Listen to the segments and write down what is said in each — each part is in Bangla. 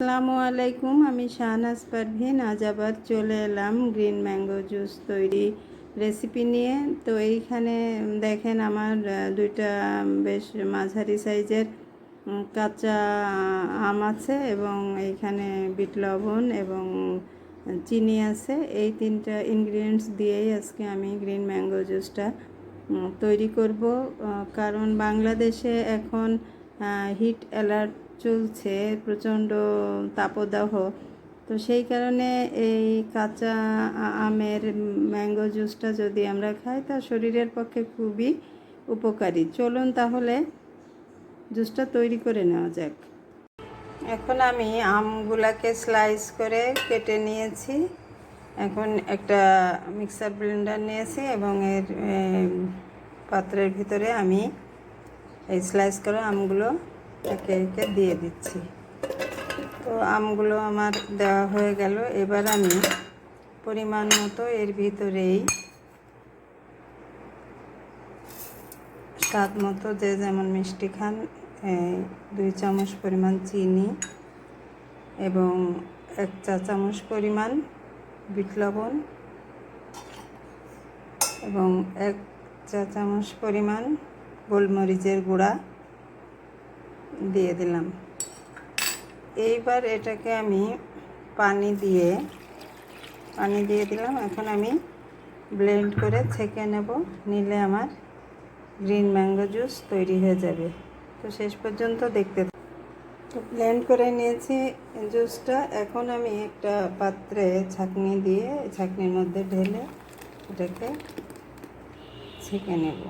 আসসালামু আলাইকুম, আমি শাহনাজ পারভিন। আজ আবার চলে এলাম গ্রিন ম্যাঙ্গো জুস তৈরি রেসিপি নিয়ে। তো এইখানে দেখেন আমার দুইটা বেশ মাঝারি সাইজের কাঁচা আম আছে এবং এইখানে বিট লবণ এবং চিনি আছে। এই তিনটা ইনগ্রিডিয়েন্টস দিয়েই আজকে আমি গ্রিন ম্যাঙ্গো জুসটা তৈরি করব। কারণ বাংলাদেশে এখন হিট অ্যালার্ট চলছে, প্রচণ্ড তাপদাহ। তো সেই কারণে এই কাঁচা আমের ম্যাঙ্গো জুসটা যদি আমরা খাই, তা শরীরের পক্ষে খুবই উপকারী। চলুন তাহলে জুসটা তৈরি করে নেওয়া যাক। এখন আমি আমগুলাকে স্লাইস করে কেটে নিয়েছি। এখন একটা মিক্সার ব্লেন্ডার নিয়েছি এবং এর পাত্রের ভিতরে আমি এই স্লাইস করা আমগুলো একে একে দিয়ে দিচ্ছি। তো আমগুলো আমার দেওয়া হয়ে গেল। এবার আমি পরিমাণ মতো এর ভিতরেই স্বাদ মতো যে যেমন মিষ্টি খান দুই চামচ পরিমাণ চিনি এবং এক চা চামচ পরিমাণ বিট লবণ এবং এক চা চামচ পরিমাণ গোলমরিচের গুঁড়া দিয়ে দিলাম। এইবার এটাকে আমি পানি দিয়ে পানি দিয়ে দিলাম। এখন আমি ব্লেন্ড করে ছেঁকে নেব। নিলে আমার গ্রিন ম্যাঙ্গো জুস তৈরি হয়ে যাবে। তো শেষ পর্যন্ত দেখতে তো ব্লেন্ড করে নিয়েছি জুসটা। এখন আমি একটা পাত্রে ছাঁকনি দিয়ে, ছাঁকনির মধ্যে ঢেলে এটাকে ছেঁকে নেব।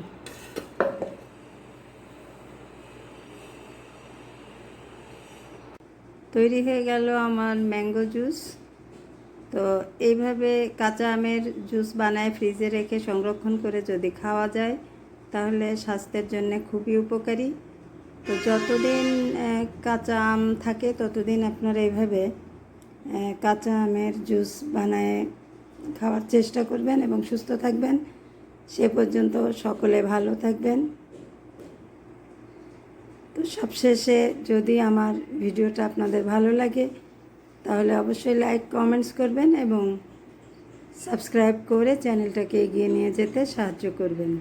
তৈরি হয়ে গেল আমার ম্যাঙ্গো জুস। তো এইভাবে কাঁচা আমের জুস বানায় ফ্রিজে রেখে সংরক্ষণ করে যদি খাওয়া যায়, তাহলে স্বাস্থ্যের জন্য খুবই উপকারী। তো যতদিন কাঁচা আম থাকে, ততদিন আপনারা এইভাবে কাঁচা আমের জুস বানায় খাওয়ার চেষ্টা করবেন এবং সুস্থ থাকবেন। সে পর্যন্ত সকলে ভালো থাকবেন। তো সবশেষে যদি আমার ভিডিওটা আপনাদের ভালো লাগে, তাহলে অবশ্যই লাইক, কমেন্টস করবেন এবং সাবস্ক্রাইব করে চ্যানেলটাকে এগিয়ে নিয়ে যেতে সাহায্য করবেন।